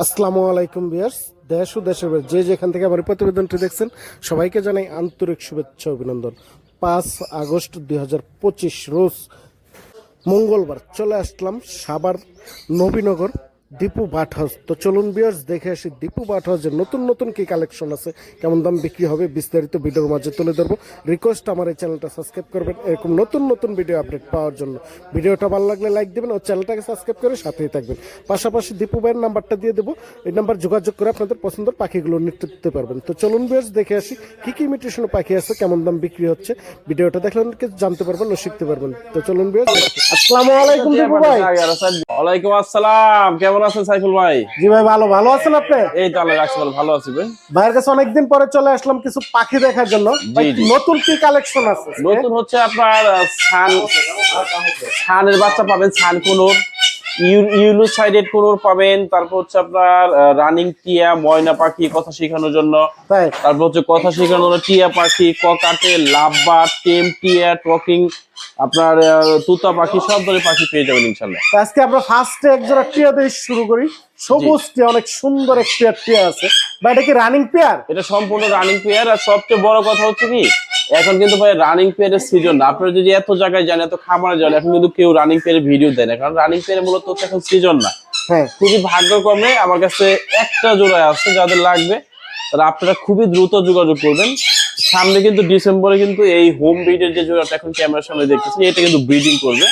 আসসালামু আলাইকুম বিয়ার্স দেশ ও দেশের যে যেখান থেকে আমার প্রতিবেদনটি দেখছেন, সবাইকে জানাই আন্তরিক শুভেচ্ছা অভিনন্দন। পাঁচ আগস্ট দুই হাজার পঁচিশ রোজ মঙ্গলবার চলে আসলাম সাবার নবীনগর দীপু বাট হাউস তো চলুন বিয়ার্স দেখে আসি দীপু বাট হাউসের নতুন নতুন কি কালেকশন আছে, কেমন দাম বিক্রি হবে বিস্তারিত ভিডিওর মাঝে তুলে ধরবো। রিকোয়েস্ট আমার এই চ্যানেলটা সাবস্ক্রাইব করবেন, এরকম নতুন নতুন ভিডিও আপডেট পাওয়ার জন্য। ভিডিওটা ভালো লাগলে লাইক দেবেন ও চ্যানেলটাকে সাবস্ক্রাইব করে সাথেই থাকবেন। পাশাপাশি দীপু ভাইয়ের নাম্বারটা দিয়ে দেবো, এই নাম্বার যোগাযোগ করে আপনাদের পছন্দের পাখিগুলো নিতে দিতে পারবেন। তো চলুন বিয়ার্স দেখে আসি কি কি ইমিটেশন পাখি আছে, কেমন দাম বিক্রি হচ্ছে। ভিডিওটা দেখলে অনেকে জানতে পারবেন ও শিখতে পারবেন। তো চলুন বিয়ার্স আসসালামু আলাইকুম দীপু ভাই। ওয়ালাইকুম আসসালাম, কেমন আছেন সাইফুল ভাই? জি ভাই ভালো। ভালো আছেন আপনি? এই তো আল্লাহ রাখছি ভালো, আছি ভাই। ভাইয়ের কাছে অনেকদিন পরে চলে আসলাম কিছু পাখি দেখার জন্য। নতুন কি কালেকশন আছে নতুন হচ্ছে আপনার ছান ছানের বাচ্চা পাবেন ছান কুনুর ইউলু সাইডেড কুনুর পাবেন তারপর হচ্ছে আপনার রানিং টিয়া ময়না পাখি কথা শেখানোর জন্য। তারপর হচ্ছে কথা শেখানোর জন্য টিয়া পাখি ককাটে লাভবা টেম টিয়া টকিং আপনার তুতা পাখি সব ধরনের পাখি পেয়ে যাবেন ইনশাল্লাহ আজকে আমরা ফার্স্টে একজোড়া টিয়া দিয়ে শুরু করি। সবুজ টিয়া অনেক সুন্দর এক পেয়ার টিয়া আছে। বা এটা কি রানিং পেয়ার এটা সম্পূর্ণ রানিং পেয়ার আর সবচেয়ে বড় কথা হচ্ছে কি এখন কিন্তু ভাই রানিং পেয়ারের সিজন না। আপনারা যদি এত জায়গায় যান এত খামারে যান এখন কিন্তু কেউ রানিং পেয়ারের ভিডিও দেয় না। কারণ রানিং পেয়ারে মূলত এখন সিজন না। হ্যাঁ। খুবই ভাগ্যক্রমে আমার কাছে একটা জোড়া আছে যাদের লাগবে। তারা আপনারা খুবই দ্রুত যোগাযোগ করবেন। সামনে কিন্তু ডিসেম্বরে কিন্তু এই হোম ব্রিডের যে জোড়াটা এখন ক্যামেরার সামনে দেখতেছেন এটা কিন্তু ব্রিডিং করবে।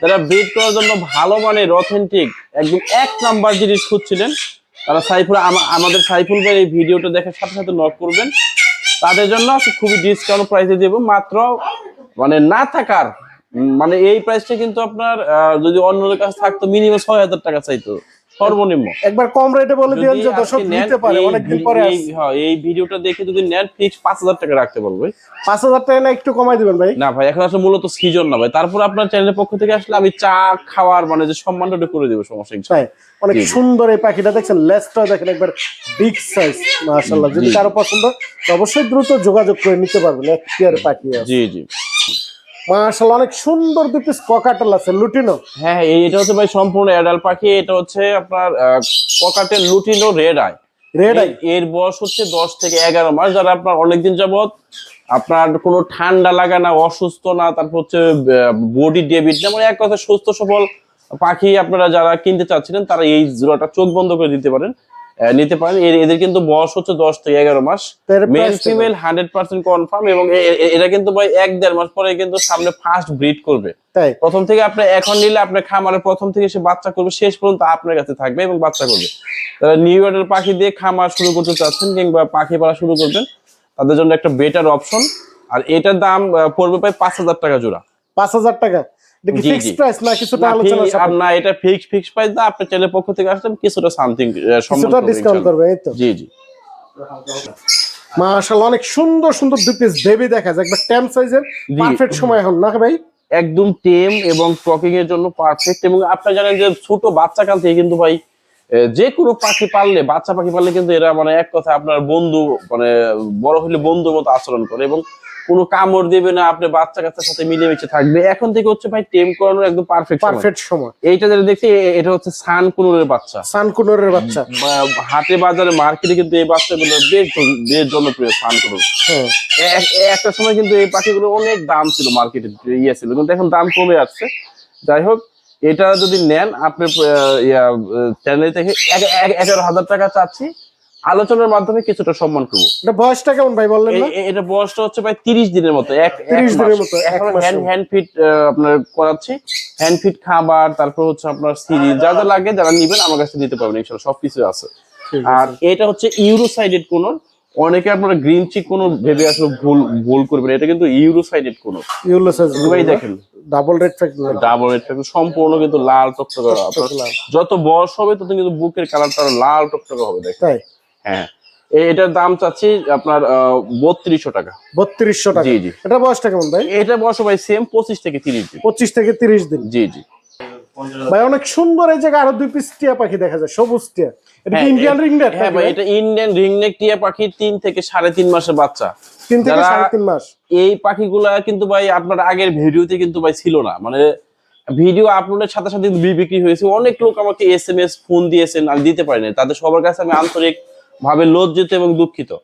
তারা ব্রিড করার জন্য ভালো মানের অথেন্টিক একদম এক নাম্বার জিনিস খুঁজছিলেন তারা সাইফুল আমা- আমাদের সাইফুল ভাই এই ভিডিওটা দেখার সাথে সাথে নক করবেন। তাদের জন্য খুবই ডিসকাউন্ট প্রাইসে দেবো। মাত্র মানে না থাকার মানে এই প্রাইসটা কিন্তু আপনার যদি অন্যদের কাছে থাকতো মিনিমাম ছয় হাজার টাকা চাইতো। সর্বনিম্ন। একবার কম রেটে বলে দিয়েন যে দর্শক নিতে পারে অনেকদিন পরে হ্যাঁ, এই ভিডিওটা দেখে যদি নেন ফিক্স পাঁচ হাজার টাকা রাখতে পারব ভাই। পাঁচ হাজার টাকা না একটু কমাই দিবেন ভাই? না ভাই এখন আসলে মূলত সিজন না ভাই। তারপর আপনার চ্যানেলের পক্ষ থেকে আসলে আমি চা খাওয়ার মানে যে সম্মানটা করে দেবো সমস্যা নেই। তাই অনেক। সুন্দর এই পাখিটা দেখছেন লেসটা দেখেন একবার বিগ সাইজ মাশাআল্লাহ। যদি কারও পছন্দ অবশ্যই দ্রুত যোগাযোগ করে নিতে পারবেন এক পেয়ার পাখি জি জি। মাশাআল্লাহ অনেক সুন্দর দুই ককাটেল আছে লুটিনো। হ্যাঁ হ্যাঁ, এটা হচ্ছে ভাই সম্পূর্ণ অ্যাডাল্ট পাখি এটা হচ্ছে আপনার পকাটের lutino red eye red eye এর- বয়স হচ্ছে দশ থেকে এগারো মাস যারা আপনার অনেকদিন যাবত আপনার কোনো ঠান্ডা লাগা না অসুস্থ না তারপর হচ্ছে বডি ডেবিট না মানে এক কথা সুস্থ সবল পাখি আপনারা যারা কিনতে চাচ্ছিলেন তারা এই জোড়াটা চোখ বন্ধ করে দিতে পারেন। নিতে পারেন। এদের কিন্তু বয়স হচ্ছে দশ থেকে এগারো মাস। Male female hundred percent confirm এবং এরা কিন্তু ভাই এক দেড় মাস পরে কিন্তু সামনে ফার্স্ট ব্রিড করবে। প্রথম থেকে আপনি এখন নিলে আপনার খামারে প্রথম থেকে সে বাচ্চা করবে শেষ পর্যন্ত আপনার কাছে থাকবে এবং বাচ্চা করবে। তারা নিউ ইয়র্কের পাখি দিয়ে খামার শুরু করতে চাচ্ছেন কিংবা পাখি পালা শুরু করবেন তাদের জন্য একটা বেটার অপশন আর এটার দাম পড়বে প্রায় পাঁচ হাজার টাকা জোড়া। পাঁচ হাজার টাকা। দেখি ফিক্স প্রাইস না কিছুটা আলোচনা আর না এটা ফিক্স ফিক্স প্রাইস না আপনার চ্যানেলের পক্ষ থেকে আসলে কিছুটা সামথিং কিছুটা ডিসকাউন্ট করবে এই তো। জি জি। মাশাআল্লাহ অনেক সুন্দর সুন্দর দুই পিস বেবি দেখা যায়। একবার টেম সাইজের পারফেক্ট সময় এখন না ভাই? একদম টেম এবং টকিং এর জন্য পারফেক্ট এবং আপনারা জানেন যে ছোট বাচ্চা কাল থেকে কিন্তু ভাই যে কোনো পাখি পাললে বাচ্চা পাখি পাললে কিন্তু এরা মানে এক কথা আপনার বন্ধু মানে বড় হলে বন্ধুর মতো আচরণ করে এবং কোনো কামড় দেবে না আপনি বাচ্চা কাচ্চার সাথে মিলেমিশে থাকবে। এখন থেকে হচ্ছে ভাই টেম করানোর একদম পারফেক্ট পারফেক্ট সময়। এইটা যেটা দেখছি এটা হচ্ছে সান কুনুরের বাচ্চা। সানকুনোরের বাচ্চা। বা- হাটে বাজারে মার্কেটে কিন্তু এই বাচ্চাগুলো বেশ বেশ জনপ্রিয় সান কুনুর। হ্যাঁ। একটা সময় কিন্তু এই পাখিগুলো অনেক দাম ছিল মার্কেটে ইয়ে ছিল। কিন্তু এখন দাম কমে আসছে যাই হোক এটা যদি নেন আপনি চ্যানেল থেকে এগারো হাজার টাকা চাচ্ছি। আলোচনার মাধ্যমে কিছুটা সম্মান করব। এটা বয়সটা কেমন ভাই বললেন এটা বয়সটা হচ্ছে প্রায় তিরিশ দিনের মতো এক 30 দিনের মতো, হ্যান্ড। হ্যান্ড ফিট আপনার করাচ্ছি। হ্যান্ড ফিট খাবার তারপর হচ্ছে আপনার সিরি যা যা লাগে যারা নিবেন আমার কাছে নিতে পারবেন ইনশাল্লাহ সবকিছু আছে। আর এটা হচ্ছে ইউরো সাইডেড কোন অনেকে আপনারা গ্রিন চিক কোন ভেবে আসলে ভুল ভুল করবেন এটা কিন্তু ইউরো সাইডেড কোন। ইউলো সাইজ ভাই দেখেন। ডাবল রেড ফ্যাক্ট ডাবল এটা কিন্তু সম্পূর্ণ কিন্তু লাল টকটকে যত বয়স হবে তত কিন্তু বুকের কালারটা লাল টকটকে হবে দেখেন। তাই? হ্যাঁ। এটার দাম চাচ্ছি আপনার বত্রিশশো টাকা। বত্রিশশো টাকা। জি জি। এটা বয়সটা কেমন ভাই? এটা বয়স ভাই সেম পঁচিশ থেকে তিরিশ দিন। পঁচিশ থেকে তিরিশ দিন। জি জি। ভাই অনেক সুন্দর এই জায়গায় আরও দুই পিস টিয়া পাখি দেখা যায় সবুজ টিয়া। এটা কি হ্যাঁ, ইন্ডিয়ান এ- রিং হ্যাঁ ভাই এটা ইন্ডিয়ান রিংনেক টিয়া পাখি তিন থেকে সাড়ে তিন মাসের বাচ্চা। তিন থেকে যারা- সাড়ে তিন মাস। এই পাখিগুলা কিন্তু ভাই আপনার আগের ভিডিওতে কিন্তু ভাই ছিল না। মানে ভিডিও আপলোডের সাথে সাথে বি- বিক্রি হয়েছে। অনেক লোক আমাকে এস এম এস ফোন দিয়েছেন আমি দিতে পারিনি। তাদের সবার কাছে আমি আন্তরিক ভাবে লজ্জিত এবং দুঃখিত।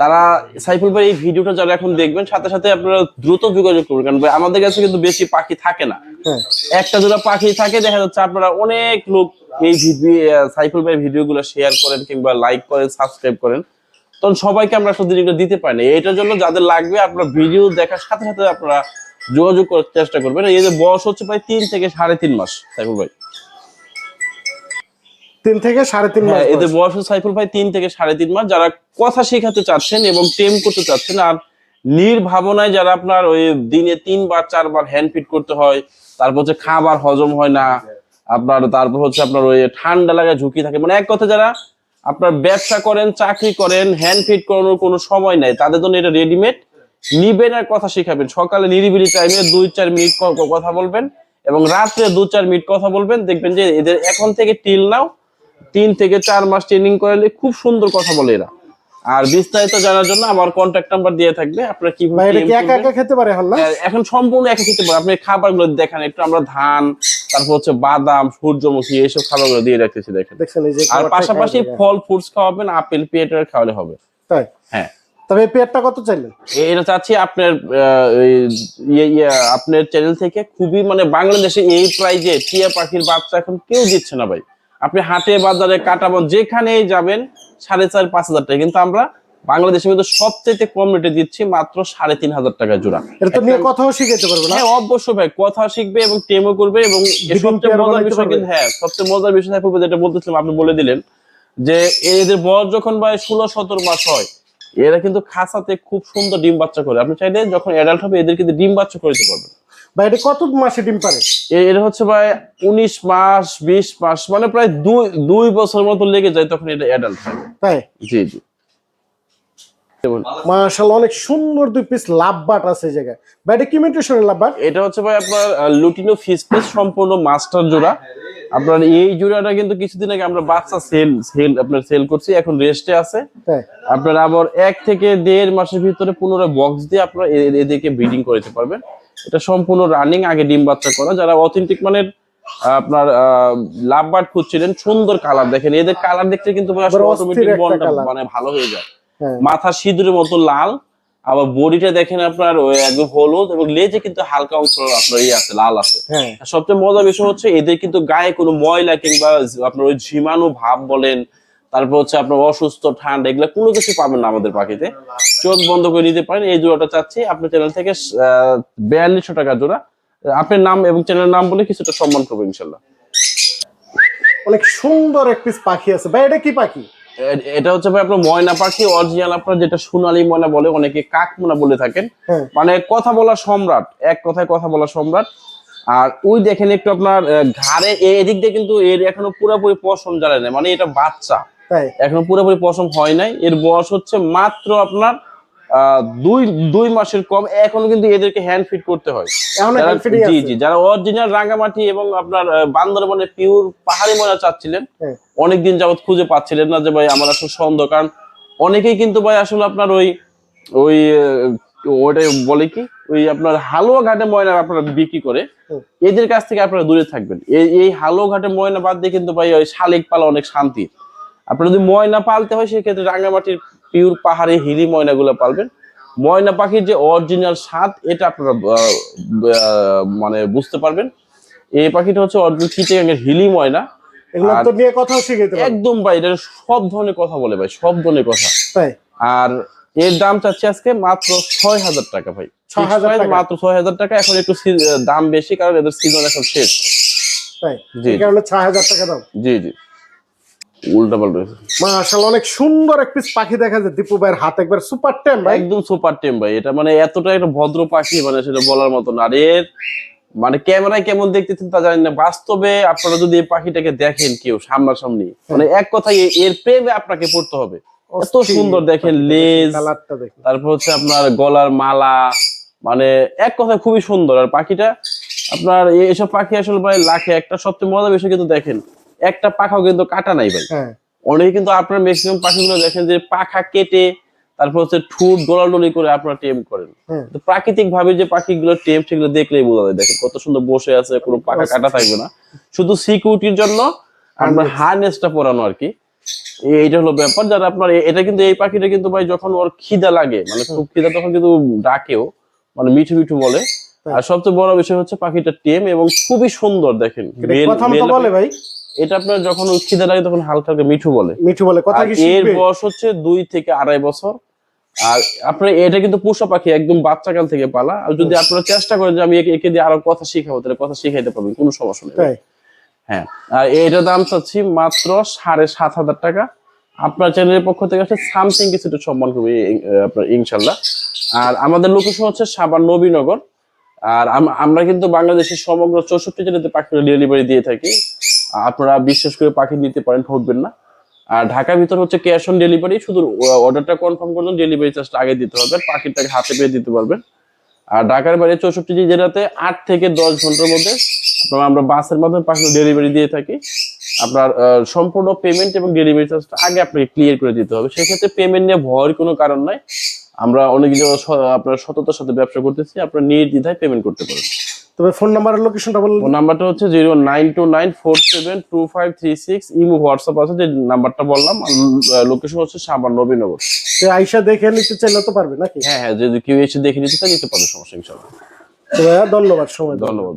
তারা সাইফুল ভাই এই ভিডিওটা যারা এখন দেখবেন সাথে সাথে আপনারা দ্রুত যোগাযোগ করবেন। কারণ ভাই আমাদের কাছে কিন্তু বেশি পাখি থাকে না। হ্যাঁ। একটা দুটো পাখি থাকে দেখা যাচ্ছে আপনারা অনেক লোক এই ভিডিও সাইফুল ভাই ভিডিওগুলো শেয়ার করেন কিংবা লাইক করেন সাবস্ক্রাইব করেন। তখন সবাইকে আমরা আসলে জিনিসটা দিতে পারি না। এটার জন্য যাদের লাগবে আপনারা ভিডিও দেখার সাথে সাথে আপনারা যোগাযোগ করার চেষ্টা করবেন। এই যে বয়স হচ্ছে প্রায় তিন থেকে সাড়ে তিন মাস সাইফুল ভাই। তিন থেকে সাড়ে তিন মাস হ্যাঁ এদের বয়স। সাইফুল ভাই তিন থেকে সাড়ে তিন মাস। যারা কথা শেখাতে চাচ্ছেন এবং টেম করতে চাচ্ছেন আর নির্ভাবনায় যারা আপনার ওই দিনে তিনবার চারবার হ্যান্ড ফিট করতে হয় তারপর হচ্ছে খাবার হজম হয় না আপনার তারপর হচ্ছে আপনার ওই ঠান্ডা লাগা ঝুঁকি থাকে। মানে এক কথা যারা আপনার ব্যবসা করেন চাকরি করেন হ্যান্ড ফিট করানোর কোনো সময় নাই তাদের জন্য এটা রেডিমেড নিবেন আর কথা শিখাবেন। সকালে নিরিবিলি টাইমে দুই চার মিনিট কথা বলবেন এবং রাত্রে দু চার মিনিট কথা বলবেন। দেখবেন যে এদের এখন থেকে টিল নাও তিন থেকে চার মাস ট্রেনিং করালে খুব সুন্দর কথা বলে এরা। আর বিস্তারিত জানার জন্য আমার কন্ট্যাক্ট নাম্বার দিয়ে থাকবে আপনারা কি একা একা খেতে পারে এখন হ্যাঁ, এখন সম্পূর্ণ একা খেতে পারে। আপনি খাবারগুলো দেখেন একটু আমরা ধান তারপর হচ্ছে বাদাম সূর্যমুখী এইসব খাবারগুলো দিয়ে রাখতেছি দেখেন। দেখছেন এই যে আর পাশাপাশি ফল ফ্রুটস খাওয়াবেন আপেল পেয়ার খাওয়ালে হবে। তাই? হ্যাঁ। তবে পেয়ারটা কত চাইলেন? এটা চাচ্ছি আপনার ইয়ে ইয়ে আপনার চ্যানেল থেকে খুবই মানে বাংলাদেশে এই প্রাইজে টিয়া পাখির বাচ্চা এখন কেউ দিচ্ছে না ভাই। আপনি হাটে বাজারে কাটাবন যেখানেই যাবেন সাড়ে চার পাঁচ হাজার টাকা। কিন্তু আমরা বাংলাদেশের মধ্যে সবচেয়ে কম রেটে দিচ্ছি মাত্র সাড়ে তিন হাজার টাকা জোড়া। এটা তো নিয়ে কথাও পারবে হ্যাঁ অবশ্যই ভাই কথা শিখবে এবং টেমও করবে এবং সবচেয়ে মজার বিষয় কিন্তু হ্যাঁ সবচেয়ে মজার বিষয় থাকবে যেটা বলতেছিলাম আপনি বলে দিলেন যে এদের বয়স যখন ভাই ষোলো সতেরো মাস হয় এরা কিন্তু খাসাতে খুব সুন্দর ডিম বাচ্চা করে। আপনি চাইলে যখন অ্যাডাল্ট হবে এদের কিন্তু ডিম বাচ্চা করে দিতে পারবেন। ভাই এটা কত মাসে ডিম পারে? এটা হচ্ছে ভাই উনিশ মাস বিশ মাস মানে প্রায় দুই দুই বছর মতো লেগে যায় তখন এটা অ্যাডাল্ট হয়। তাই? জি জি। মাশাআল্লাহ অনেক সুন্দর দুই পিস লাভবাট আছে জায়গায়। ভাই এটা কি মিউটেশনের লাভবাট এটা হচ্ছে ভাই আপনার লুটিনো ফিসপেস সম্পূর্ণ মাস্টার জোড়া। আপনার এই জোড়াটা কিন্তু কিছুদিন আগে আমরা বাচ্চা সেল সেল আপনার সেল করছি এখন রেস্টে আছে। আপনার আবার এক থেকে দেড় মাসের ভিতরে পুনরায় বক্স দিয়ে আপনারা এ- এদেরকে ব্রিডিং করতে পারবেন। এটা সম্পূর্ণ রানিং আগে ডিম বাচ্চা করা। যারা অথেন্টিক মানের আপনার লাভ বার্ড খুঁজছিলেন সুন্দর কালার দেখেন। এদের কালার দেখতে কিন্তু অটোমেটিক বনটা মানে ভালো হয়ে যায়। হ্যাঁ। মাথা সিঁদুরের মতো লাল আবার বডিটা দেখেন আপনার একদম হলুদ এবং লেজে কিন্তু হালকা অংশ আপনার ইয়ে আছে লাল আছে। হ্যাঁ। সবচেয়ে মজার বিষয় হচ্ছে এদের কিন্তু গায়ে কোনো ময়লা কিংবা আপনার ওই ঝিমানো ভাব বলেন তারপর হচ্ছে আপনার অসুস্থ ঠান্ডা এগুলো কোনো কিছু পাবেন না আমাদের পাখিতে। চোখ বন্ধ করে নিতে পারেন। এই জোড়াটা চাচ্ছি। আপনার চ্যানেল থেকে বিয়াল্লিশশো টাকা জোড়া। আপনার নাম এবং চ্যানেলের নাম বলে কিছুটা সম্মান করব ইনশাল্লাহ। অনেক সুন্দর এক পিস পাখি আছে। ভাই এটা কি পাখি? এটা হচ্ছে ভাই আপনার ময়না পাখি অরিজিনাল আপনার যেটা সোনালী ময়না বলে অনেকে কাকমোনা বলে থাকেন। হ্যাঁ। মানে কথা বলা সম্রাট এক কথায় কথা বলা সম্রাট। আর ওই দেখেন একটু আপনার ঘাড়ে এদিক দিয়ে কিন্তু এর এখনও পুরোপুরি পশম জ্বালে না মানে এটা বাচ্চা। এখনও পুরোপুরি পশম হয় নাই। এর বয়স হচ্ছে মাত্র আপনার দুই দুই মাসের কম। এখনও কিন্তু এদেরকে হ্যান্ড ফিট করতে হয়। জি জি যারা অরিজিনাল রাঙ্গামাটি এবং আপনার আহ, বান্দরবনের পিওর পাহাড়ি ময়না চাচ্ছিলেন হ্যাঁ। অনেকদিন যাবত খুঁজে পাচ্ছিলেন না যে ভাই আমার আসলে সন্দেহ কারণ অনেকেই কিন্তু ভাই আসলে আপনার ওই ওই আহ, ওইটাই বলে কি ওই আপনার হালুয়া ঘাটে ময়না আপনারা বিক্রি করে এদের কাছ থেকে আপনারা দূরে থাকবেন। এই এই হালুয়া ঘাটে ময়না বাদ দিয়ে কিন্তু ভাই ওই শালিক পালা অনেক শান্তি। আপনার যদি ময়না পালতে হয় সেক্ষেত্রে রাঙ্গামাটির পিওর পাহাড়ে হিলি ময়নাগুলো পালবেন। ময়না পাখির যে অরিজিনাল স্বাদ এটা আপনারা মানে বুঝতে পারবেন। এই পাখিটা হচ্ছে অরিজিনাল চিটেগাঙ্গের হিলি ময়না। এগুলো তো নিয়ে কথাও শিখাইতে একদম ভাই এটা সব ধরনের কথা বলে ভাই সব ধরনের কথা। তাই? আর এর দাম চাচ্ছি আজকে মাত্র ছয় হাজার টাকা ভাই। 6,000 Fixed মাত্র ছয় হাজার টাকা এখন একটু দাম বেশি কারণ এদের সিজন এখন শেষ। তাই? জি। কারণে ছয় হাজার টাকা দাম। জি জি। উল্টা পাল্টা মাশাআল্লাহ অনেক সুন্দর এক পিস পাখি দেখা যায়। দীপু ভাইয়ের হাত একবার সুপার টেম ভাই। একদম সুপার টেম ভাই। এটা মানে এতটা একটা ভদ্র পাখি মানে সেটা বলার মতো না। মানে ক্যামেরায় কেমন দেখতেছেন তা জানি না। বাস্তবে আপনারা যদি এই পাখিটাকে দেখেন কেউ সামনাসামনি মানে এক কথায় এর প্রেমে আপনাকে পড়তে হবে। এত সুন্দর দেখেন লেজ তারপর হচ্ছে আপনার গলার মালা মানে এক কথায় খুবই সুন্দর। আর পাখিটা আপনার এসব পাখি আসলে ভাই লাখে। একটা সবচেয়ে মজার বিষয় কিন্তু দেখেন একটা পাখাও কিন্তু কাটা নাই ভাই। হ্যাঁ। অনেকে কিন্তু আপনার ম্যাক্সিমাম পাখিগুলো দেখেন যে পাখা কেটে তারপর হচ্ছে ঠুট গলাডলি করে আপনারা টেম করেন। তো প্রাকৃতিক ভাবে যে পাখিগুলো টেম সেগুলো দেখলেই বোঝা যায়। দেখেন কত সুন্দর বসে আছে কোনো পাখা কাটা থাকবে না। শুধু সিকিউরিটির জন্য আমরা হারনেসটা পরানো আর কি। এইটা হলো ব্যাপার। যারা আপনার এটা কিন্তু এই পাখিটা কিন্তু ভাই যখন ওর খিদা লাগে মানে খুব খিদা তখন কিন্তু ডাকেও মানে মিঠু মিঠু বলে। আর সবচেয়ে বড় বিষয় হচ্ছে পাখিটা টেম এবং খুবই সুন্দর দেখেন। কথা বলে ভাই। এটা আপনার যখন খিদা লাগে তখন হালকা মিঠু বলে। মিঠু বলে। কথা কি এর বয়স হচ্ছে দুই থেকে আড়াই বছর। আর আপনার এটা কিন্তু পোষা পাখি একদম বাচ্চাকাল থেকে পালা। আর যদি আপনারা চেষ্টা করেন যে আমি একে- দিয়ে আরও কথা শিখাবো তাহলে কথা শিখাইতে পারবেন কোনো সমস্যা নেই। হ্যাঁ। আর এটার দাম চাচ্ছি মাত্র সাড়ে সাত হাজার টাকা। আপনার চ্যানেলের পক্ষ থেকে আসলে সামথিং কিছু একটু সম্মান করবে আপনার ইনশাল্লাহ। আর আমাদের লোকেশন হচ্ছে সাবান নবীনগর। আর আমরা কিন্তু বাংলাদেশের সমগ্র চৌষট্টি জেলাতে পাখির ডেলিভারি দিয়ে থাকি। আপনারা বিশ্বাস করে পাখি নিতে পারেন, ঠকবেন না। আর ঢাকার ভিতর হচ্ছে ক্যাশ অন ডেলিভারি শুধু অর্ডারটা কনফার্ম করলেন ডেলিভারি চার্জটা আগে দিতে হবে, পাখিটাকে হাতে পেয়ে দিতে পারবেন। আর ঢাকার বাইরে চৌষট্টি জি জেলাতে আট থেকে দশ ঘণ্টার মধ্যে আপনার, আমরা বাসের মাধ্যমে পাখি ডেলিভারি দিয়ে থাকি। আপনার সম্পূর্ণ পেমেন্ট এবং ডেলিভারি চার্জটা আগে আপনাকে ক্লিয়ার করে দিতে হবে। সেক্ষেত্রে পেমেন্ট নিয়ে ভয়ের কোনো কারণ নাই। আমরা অনেক, আপনার সততার সাথে ব্যবসা করতেছি, আপনার নির্দ্বিধায় পেমেন্ট করতে পারেন তবে ফোন নাম্বার আর লোকেশনটা বললেন ফোন নাম্বারটা হচ্ছে zero nine two nine four seven two five three six. Imo WhatsApp আছে যে নাম্বারটা বললাম। লোকেশন হচ্ছে সাবান নবীনগর। তো আয়শা দেখে নিতে চাইলে তো পারবে নাকি? হ্যাঁ হ্যাঁ যদি কেউ এসে দেখে নিতে চায় নিতে পারবে সমস্যা ইনশাআল্লাহ তো ধন্যবাদ সময় ধন্যবাদ